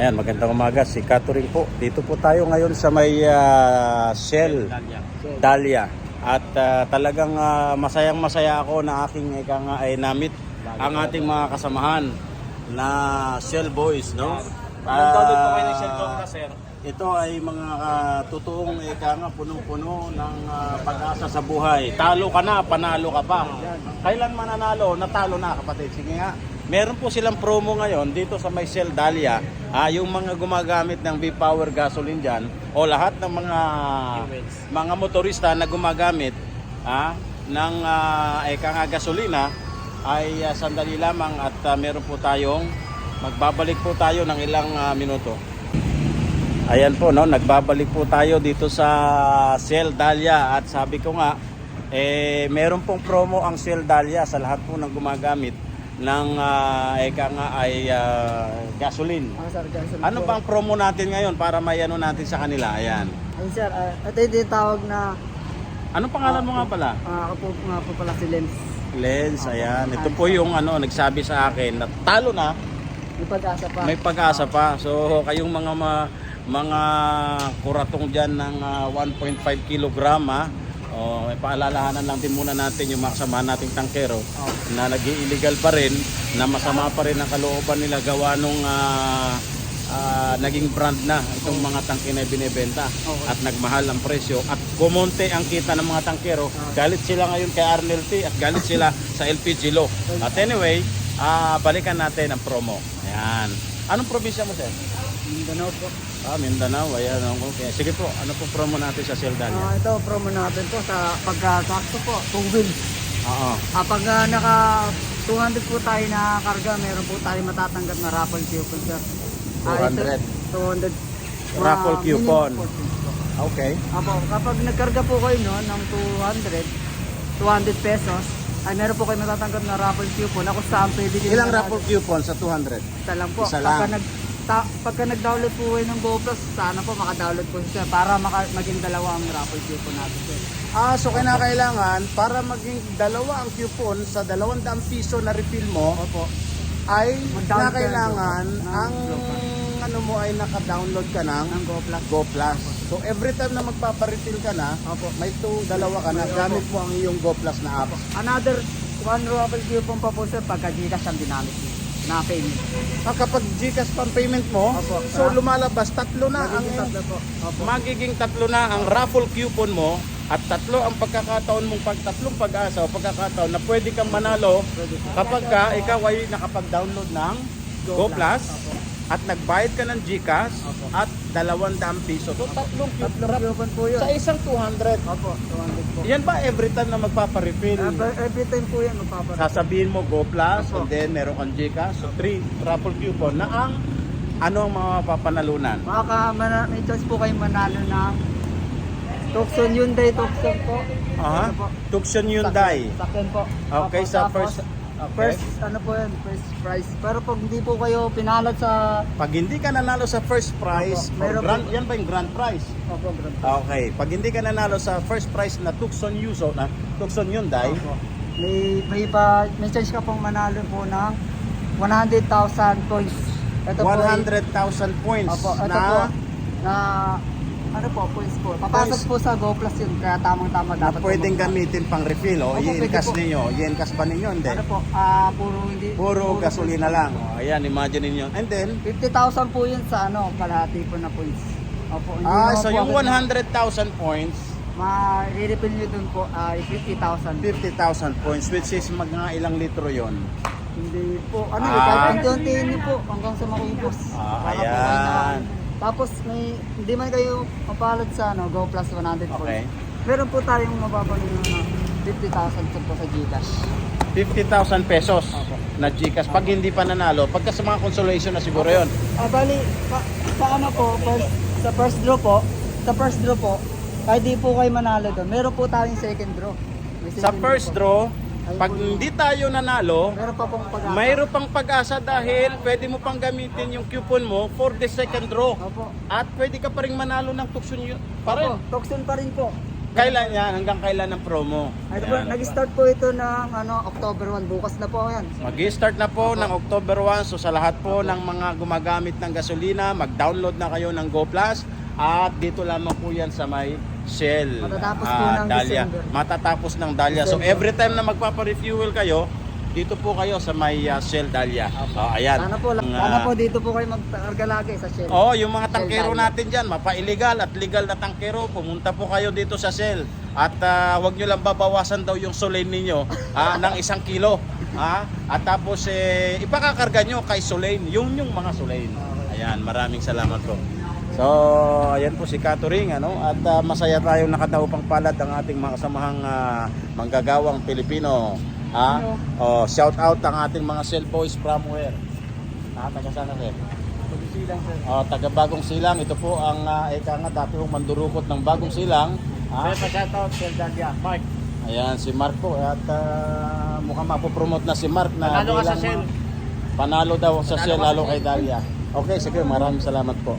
Ayan, magandang umaga. Si Catherine po. Dito po tayo ngayon sa may ah, Shell Dahlia. At ah, talagang ah, masayang masaya ako na aking ika nga ay namit ang ating mga kasamahan na Shell Boys, no? Sir? Ito ay mga ah, totoong ika nga punong-puno ng ah, pag-asa sa buhay. Talo ka na, panalo ka pa. Kailan mananalo, natalo na kapatid. Sige nga. Meron po silang promo ngayon dito sa may Shell Dahlia. Ah, yung mga gumagamit ng V-Power gasoline dyan o lahat ng mga Fuels. mga motorista na gumagamit ah, ng ah, eka nga gasolina ay ah, sandali lamang at ah, meron po tayong magbabalik po tayo ng ilang ah, minuto. Ayan po, no, nagbabalik po tayo dito sa Shell Dahlia at sabi ko nga, eh, meron pong promo ang Shell Dahlia sa lahat po ng gumagamit ng ah, eka nga ay ah, gasoline. Ah, sir, Johnson Ano po. bang promo natin ngayon para may ano natin sa kanila? Ayan. Ayun, sir, ah, ito yung tinatawag na, Anong pangalan mo nga pala? ah, ako po nga po pala si Lens. Lens, ayan. Ito po yung ano, nagsabi sa akin na talo na, May pag-asa pa. may pag-asa pa. So, kayong mga ma- mga kuratong dyan ng ah, 1.5 kilograma, oh, may paalalahanan lang din muna natin yung mga kasamahan nating tangkero na nag illegal pa rin, na masama pa rin ang kalooban nila gawa nung ah, ah, naging brand na itong mga tangke na binebenta Okay. at nagmahal ang presyo at kumonte ang kita ng mga tangkero. Galit sila ngayon kay Arnel T at galit sila sa LPG Law. At anyway, ah, balikan natin ang promo. Ayan. Anong probinsya mo, sir? Mindanao po. Ah, Mindanao. Ayan. Okay. Sige po, ano po promo natin sa Dahlia? Ah, ito, promo natin po sa pagkasakto po, two wheels. Oo. Ah, pag ah, naka 200 po tayo na karga, meron po tayo matatanggap na raffle coupon, sir. Ah, ito, 200. 200. Raffle Ah, coupon. minimum po. Okay. Apo, kapag nagkarga po kayo no, ng 200, 200 pesos, ay meron po kayo matatanggap na raffle coupon na kung saan pwede din Ilang raffle coupon sa 200? Isa lang po. Isa lang. nag, ta, pagka nag-download po kayo ng GoPlus, sana po maka-download po siya para maka, maging dalawa ang raffle coupon natin. Sir. Ah, so kinakailangan para maging dalawa ang coupon sa 200 piso na refill mo Opo. ay kinakailangan ka ng ang GoPlus. ano mo ay naka-download ka ng Ang GoPlus. Go Plus. So every time na magpaparefill ka na, Opo. may two, dalawa ka na, Opo. gamit mo ang iyong Go Plus na app. Another one raffle coupon pa po sir pagka Gcash ang dinamit niyo na payment. Ah, kapag Gcash pang payment mo, Opo. so lumalabas tatlo na ang Magiging tatlo po. Opo. magiging tatlo na ang raffle coupon mo at tatlo ang pagkakataon mong pag tatlong pag-asa o pagkakataon na pwede kang manalo Pwede po. kapag ka ikaw ay nakapag-download ng Go, Go Plus Opo. At nagbayad ka ng Gcash Opo. at 200 piso. So tatlong Tatlong coupon po yun. sa isang 200. Opo, 200 po. Yan ba every time na magpaparefill? Every, every time po yan magpaparoon. Sasabihin mo Go Plus Opo. and then meron kang Gcash. So three raffle coupon na ang ano ang mga papanalunan? Baka mana, may chance po kayo manalo ng Tucson Hyundai Tucson po. Aha. Ano po? Tucson Hyundai. Sakyan po. Okay, Opo, sa tapos, first okay. First, ano po yan, first prize. Pero pag hindi po kayo pinalad sa... Pag hindi ka nanalo sa first prize, Opo, meron grand, po. yan ba yung grand prize? Opo, grand Okay. Pag hindi ka nanalo sa first prize na Tucson Yuso, na Tucson Hyundai, Opo. May, may, pa, may chance ka pong manalo po ng 100,000 points. Ito po ay- 100,000 points Opo, ito na po, na, ano po, points po. Papasok Points. po sa Go Plus yun, kaya tamang-tama na dapat po pwedeng mag- gamitin pang refill. O, Opo, pwede i-encash po. ninyo. I-encash ba ninyo? Hindi. Ano po, ah, puro hindi. Puro gasolina lang. O, ayan, imagine ninyo. And then, 50,000 po yun sa ano, kalahati po na points. Opo, hindi ah, naman so po yung agad na- 100,000 points, Ma-refill nyo dun po ay 50,000. 50,000 points, which is mga ilang litro yon. Hindi po. Ano, Ah. ah. kahit unti-untiin nyo po hanggang sa maubos. Ah, Para po ayan. Tapos may, hindi man kayo mapalad sa ano, Go Plus 100 Okay. points. Meron po tayong mababalik na 50,000 po po sa Gcash. 50,000 pesos Opo. na Gcash. Pag hindi pa nanalo, pagka sa mga consolation na siguro yon. Ah, bali, pa, sa ano po, first, sa first draw po, sa first draw po, kahit di po kayo manalo doon, meron po tayong second draw. May Sa second first po. draw, pag hindi tayo nanalo, meron pa pong pag-asa. mayroon pang pag-asa dahil pwede mo pang gamitin yung coupon mo for the second draw. Opo. At pwede ka pa rin manalo ng tukson yun pa rin. Opo, Tucson pa rin po. Kailan yan? Hanggang kailan ang promo? Ito po, Ayan. nag-start po ito ng ano, October 1. Bukas na po yan. Mag-start na po ng October 1. So sa lahat po ng mga gumagamit ng gasolina, mag-download na kayo ng Go Plus. At dito lamang po yan sa may Shell. Matatapos po ah, ng Dahlia. December. Matatapos ng Dahlia. So December. every time na magpapa-refuel kayo, dito po kayo sa may ah, Shell Dahlia. Oh, ayan. Sana po, Ang, sana ah, po dito po kayo magkarga lagi sa Shell. Oo, yung mga tangkero Dahlia. natin dyan, mapa-illegal at legal na tangkero, pumunta po kayo dito sa Shell. At ah, wag nyo lang babawasan daw yung solen ninyo ah, ng isang kilo. Ah, at tapos eh, ipakakarga nyo kay Solen, yung yung mga Solen. Ayan, maraming salamat po. So, ayan po si Katuring, ano? At ah, masaya tayong nakadaupang palad ang ating mga kasamahang ah, manggagawang Pilipino. Ah, oh, shout out ang ating mga cell boys from where? Ah, taga sana sir? Silang, sir. Oh, taga Bagong Silang. Ito po ang uh, eka nga dati hong mandurukot ng Bagong Silang. Ah, Sir, pa-shoutout, Sir Dalia. Mark, ayan si Mark po at ah, mukhang mapopromote na si Mark na Panalo ka sa Shell. ah, Panalo daw sa Shell lalo kay. Dalia. Okay, sige, maraming salamat po.